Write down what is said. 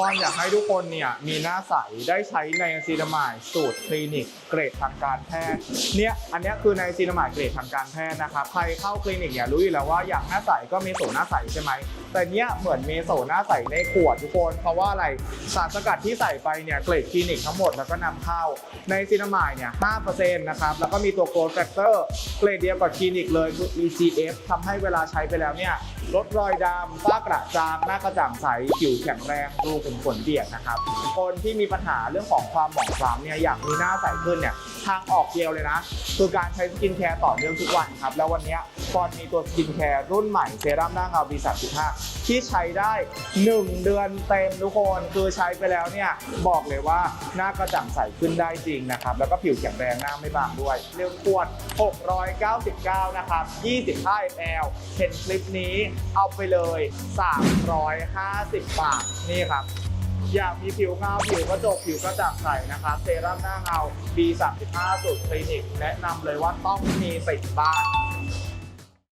ก่อนอยากให้ทุกคนเนี่ยมีหน้าใสได้ใช้ในซีนามายสูตรคลินิกเกรดทางการแพทย์เนี่ยอันนี้คือในซีนามายเกรดทางการแพทย์นะครับใครเข้าคลินิกเนี่ยรู้อยู่แล้วว่าอยากหน้าใสก็มีโสหน้าใสใช่ไหมแต่เนี้ยเหมือนเมโซหน้าใสในขวดทุกคน เพราะว่าอะไรสารสกัดที่ใส่ไปเนี่ยเกรดคลินิกทั้งหมดแล้วก็นำเข้าในซีนามายเนี่ย5%นะครับแล้วก็มีตัวโกลด์แฟกเตอร์เกรดเดียวกับคลินิกเลยคือ EGF ทำให้เวลาใช้ไปแล้วเนี่ยลดรอยดำฝ้ากระจางหน้ากระจ่างใสผิวแข็งแรงรูุมขนเบี่ยงนะครับ คนที่มีปัญหาเรื่องของความหมองคล้ำเนี่ยอยากมีหน้าใสขึ้นเนี่ยทางออกเดียวเลยนะ คือการใช้สกินแคร์ต่อเนื่องทุกวันครับ แล้ววันนี้ยฟอนมีตัวสกินแคร์รุ่นใหม่เซรั่มหน้าเงา B35 ที่ใช้ได้ 1 เดือนเต็มทุกคน คือใช้ไปแล้วเนี่ยบอกเลยว่าหน้ากระจ่างใสขึ้นได้จริงนะครับ แล้วก็ผิวแข็งแรงหน้าไม่บางด้วย เร็วขวด 699 นะครับ 25 ml เห็นคลิปนี้เอาไปเลย 350 บาท นี่ครับ อยากมีผิวเงาผิวกระจกผิวกระจ่างใสนะครับเซรั่มหน้าเงา B35 สูตรคลินิกแนะนำเลยว่าต้องมีติดบ้าน